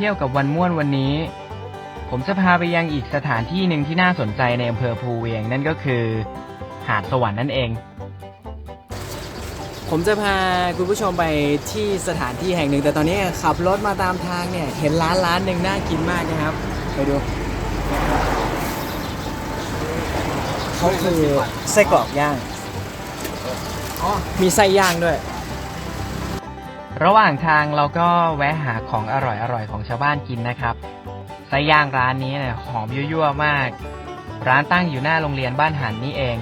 ที่ยวกับวันม่วนวันนี้ ผมจะพาไปยังอีกสถานที่หนึ่งที่น่าสนใจในอำเภอภูเวียงนั่นก็คือ หาดสวรรค์นั่นเอง ผมจะพาคุณผู้ชมไปที่สถานที่แห่งหนึ่ง แต่ตอนนี้ขับรถมาตามทางเนี่ยเห็นร้านร้านหนึ่งน่ากินมากนะครับไปดูเขาคือไส้กรอกย่างอ๋อมีไส้ย่างด้วย ระหว่างทางเราก็แวะหาของอร่อยๆของชาวบ้านกินนะครับไส้ย่างร้านนี้เนี่ยหอมยั่วๆมาก ร้านตั้งอยู่หน้าโรงเรียนบ้านหันนี่เอง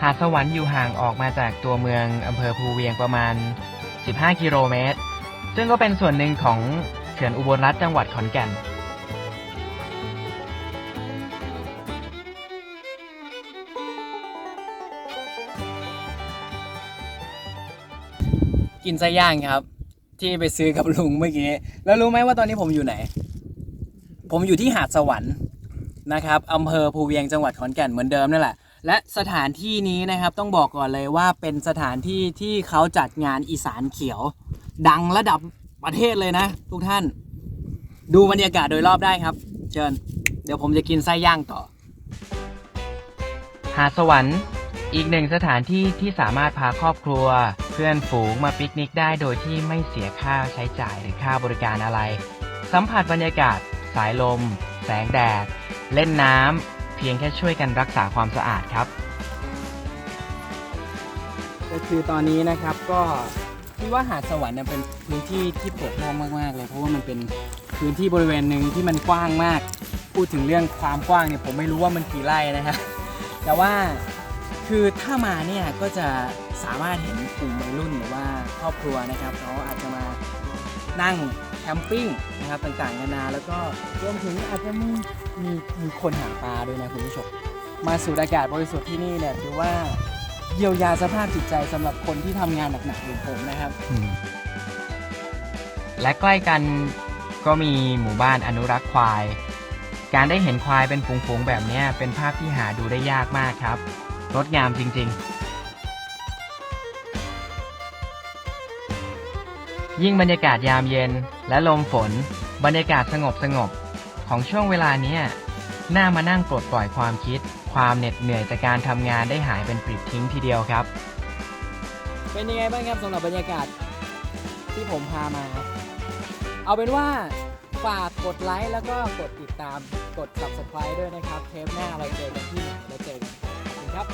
หาดสวรรค์อยู่ห่างออกมาจากตัวเมืองอำเภอภูเวียงประมาณ 15 กิโลเมตร ซึ่งก็เป็นส่วนหนึ่งของเขื่อนอุบลรัฐจังหวัดขอนแก่น กินไส้ย่างครับ ที่ไปซื้อกับลุงเมื่อกี้แล้วรู้ไหมว่าตอนนี้ผมอยู่ไหน ผมอยู่ที่หาดสวรรค์นะครับอำเภอภูเวียงจังหวัดขอนแก่นเหมือนเดิมนั่นแหละ และสถานที่นี้นะครับต้องบอกก่อนเลยว่าเป็นสถานที่ที่เขาจัดงานอีสานเขียว ดังระดับประเทศเลยนะ ทุกท่าน ดูบรรยากาศโดยรอบได้ครับ เชิญ เดี๋ยวผมจะกินไส้ย่างต่อ หาดสวรรค์ อีกหนึ่งสถานที่ที่สามารถพาครอบครัว เพื่อนฝูงมาปิกนิกได้โดยที่ไม่เสียค่าใช้จ่ายหรือค่าบริการอะไร สัมผัสบรรยากาศ สายลม แสงแดด เล่นน้ำเพียงแค่ช่วยกันรักษาความสะอาดครับ ก็คือตอนนี้นะครับก็คิดว่าหาดสวรรค์เนี่ยเป็นพื้นที่ที่เปิดโล่งมากๆเลย เพราะว่ามันเป็นพื้นที่บริเวณหนึ่งที่มันกว้างมาก พูดถึงเรื่องความกว้างเนี่ยผมไม่รู้ว่ามันกี่ไร่นะฮะแต่ว่า คือถ้ามาเนี่ยก็จะสามารถเห็นกลุ่มวัยรุ่นหรือว่าครอบครัวนะครับเขาอาจจะมานั่งแคมปิ้งนะครับต่างๆนานาแล้วก็รวมถึงอาจจะมีมีมีคนหาปลาด้วยนะคุณผู้ชมมาสูดอากาศบริสุทธิ์ที่นี่เนี่ยถือว่าเยียวยาสภาพจิตใจสำหรับคนที่ทำงานหนักๆอย่างผมนะครับ และใกล้กันก็มีหมู่บ้านอนุรักษ์ควาย การได้เห็นควายเป็นฝูงๆแบบเนี้ยเป็นภาพที่หาดูได้ยากมากครับ งดงามจริง ๆ ยิ่งบรรยากาศยามเย็นและลมฝน บรรยากาศสงบสงบๆของช่วงเวลาเนี้ยน่ามานั่งปลดปล่อยความคิด ความเหน็ดเหนื่อยจากการทำงานได้หายเป็นปลิดทิ้งทีเดียวครับ เป็นยังไงบ้างครับสำหรับบรรยากาศที่ผมพามา เอาเป็นว่าฝากกดไลค์แล้วก็กดติดตามกด subscribe ด้วยนะครับ เทปหน้าเราเจอกันที่ไหนเราเจอกัน ครับ